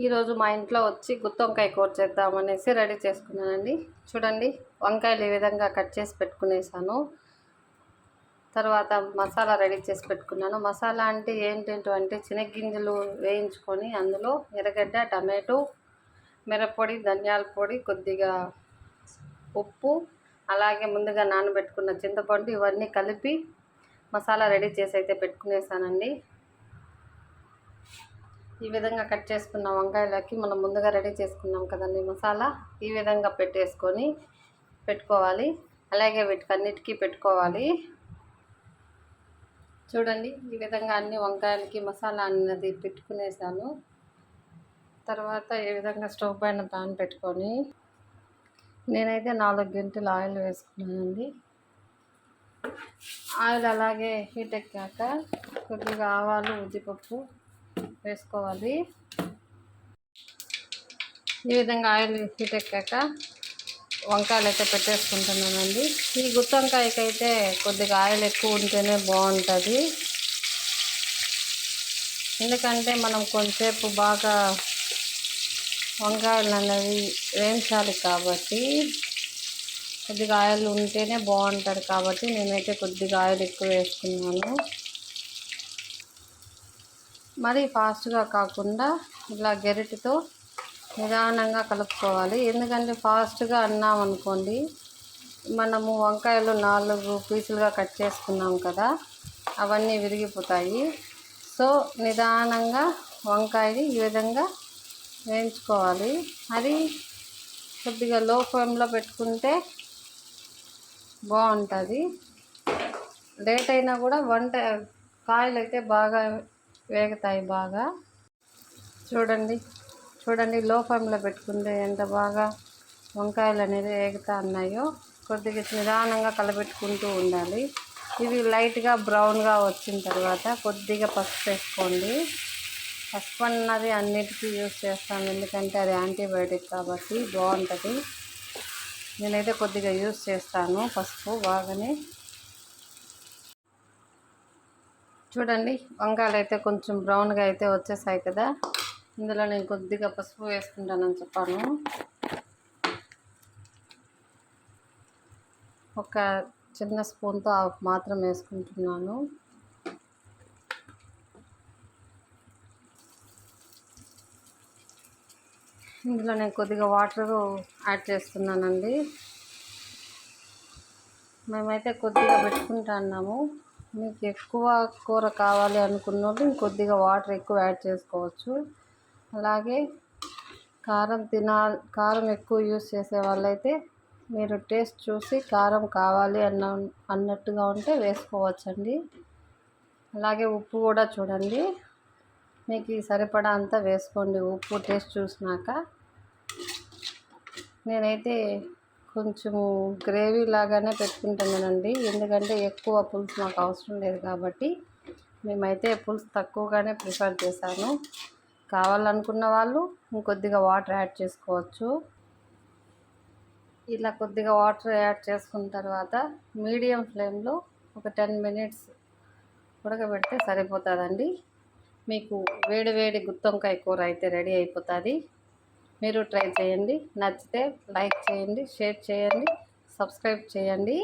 ఈరోజు మా ఇంట్లో వచ్చి గుత్తి వంకాయ కూర చేద్దామనేసి రెడీ చేసుకున్నానండి. చూడండి వంకాయలు ఈ విధంగా కట్ చేసి పెట్టుకునేసాను. తర్వాత మసాలా రెడీ చేసి పెట్టుకున్నాను. మసాలా అంటే ఏంటంటే అంటే శనగ్గింజలు వేయించుకొని అందులో ఎర్రగడ్డ టమాటో మిరప్పొడి ధనియాల పొడి కొద్దిగా ఉప్పు అలాగే ముందుగా నానబెట్టుకున్న చింతపండు ఇవన్నీ కలిపి మసాలా రెడీ చేసి అయితే పెట్టుకునేసానండి. ఈ విధంగా కట్ చేసుకున్న వంకాయలకి మనం ముందుగా రెడీ చేసుకున్నాం కదండి మసాలా. ఈ విధంగా పెట్టేసుకొని పెట్టుకోవాలి. అలాగే వీటికి అన్నిటికీ పెట్టుకోవాలి. చూడండి ఈ విధంగా అన్ని వంకాయలకి మసాలా అన్నది పెట్టుకునేసాను. తర్వాత ఈ విధంగా స్టవ్ పైన ప్యాన్ పెట్టుకొని నేనైతే నాలుగు గంటలు ఆయిల్ వేసుకున్నానండి. ఆయిల్ అలాగే హీట్ ఎక్కాక కొద్దిగా ఆవాలు ఉద్దిపప్పు వేసుకోవాలి. ఈ విధంగా ఆయిల్ హీట్ ఎక్కాక వంకాయలు అయితే పెట్టేసుకుంటున్నానండి. ఈ గుత్తి వంకాయకైతే కొద్దిగా ఆయిల్ ఎక్కువ ఉంటేనే బాగుంటుంది. ఎందుకంటే మనం కొంతసేపు బాగా వంకాయలు అనేవి వేయించాలి కాబట్టి కొద్దిగా ఆయిల్ ఉంటేనే బాగుంటుంది కాబట్టి నేనైతే కొద్దిగా ఆయిల్ ఎక్కువ వేసుకున్నాను. మరీ ఫాస్ట్గా కాకుండా ఇలా గెరిటితో నిదానంగా కలుపుకోవాలి. ఎందుకంటే ఫాస్ట్గా అన్నాం అనుకోండి మనము వంకాయలు నాలుగు పీసులుగా కట్ చేసుకున్నాం కదా అవన్నీ విరిగిపోతాయి. సో నిదానంగా వంకాయని ఈ విధంగా వేయించుకోవాలి. అది కొద్దిగా లో ఫ్లేమ్లో పెట్టుకుంటే బాగుంటుంది. లేట్ అయినా కూడా వంట కాయలు అయితే బాగా వేగుతాయి బాగా. చూడండి చూడండి లో ఫ్లేమ్లో పెట్టుకుంటే ఎంత బాగా వంకాయలు అనేది వేగుతా ఉన్నాయో. కొద్దిగా నిదానంగా కలబెట్టుకుంటూ ఉండాలి. ఇవి లైట్గా బ్రౌన్గా వచ్చిన తర్వాత కొద్దిగా పసుపు వేసుకోండి. పసుపు అన్నది అన్నిటికీ యూజ్ చేస్తాను ఎందుకంటే అది యాంటీబయాటిక్ కాబట్టి బాగుంటుంది. నేనైతే కొద్దిగా యూస్ చేస్తాను పసుపు బాగానే. చూడండి వంకాయలు అయితే కొంచెం బ్రౌన్గా అయితే వచ్చేసాయి కదా. ఇందులో నేను కొద్దిగా పసుపు వేసుకుంటానని చెప్పాను. ఒక చిన్న స్పూన్తో మాత్రం వేసుకుంటున్నాను. ఇందులో నేను కొద్దిగా వాటర్ యాడ్ చేస్తున్నానండి. మేమైతే కొద్దిగా పెట్టుకుంటా అన్నాము. మీకు ఎక్కువ కూర కావాలి అనుకున్న వాళ్ళు ఇంకొద్దిగా వాటర్ ఎక్కువ యాడ్ చేసుకోవచ్చు. అలాగే కారం తినాలి కారం ఎక్కువ యూస్ చేసే వాళ్ళైతే మీరు టేస్ట్ చూసి కారం కావాలి అన్న అన్నట్టుగా ఉంటే వేసుకోవచ్చండి. అలాగే ఉప్పు కూడా చూడండి. మీకు సరిపడా అంతా వేసుకోండి. ఉప్పు టేస్ట్ చూసినాక. నేనైతే కొంచెం గ్రేవీ లాగానే పెట్టుకుంటున్నానండి. ఎందుకంటే ఎక్కువ పులుసు మాకు అవసరం లేదు కాబట్టి మేమైతే పులుసు తక్కువగానే ప్రిఫర్ చేశాను. కావాలనుకున్న వాళ్ళు ఇంకొద్దిగా వాటర్ యాడ్ చేసుకోవచ్చు. ఇలా కొద్దిగా వాటర్ యాడ్ చేసుకున్న తర్వాత మీడియం ఫ్లేమ్లో ఒక టెన్ మినిట్స్ ఉడకబెడితే సరిపోతుందండి. మీకు వేడి వేడి గుత్తొంకాయ కూర అయితే రెడీ అయిపోతుంది. మీరు ట్రై చేయండి. నచ్చితే లైక్ చేయండి షేర్ చేయండి సబ్స్క్రైబ్ చేయండి.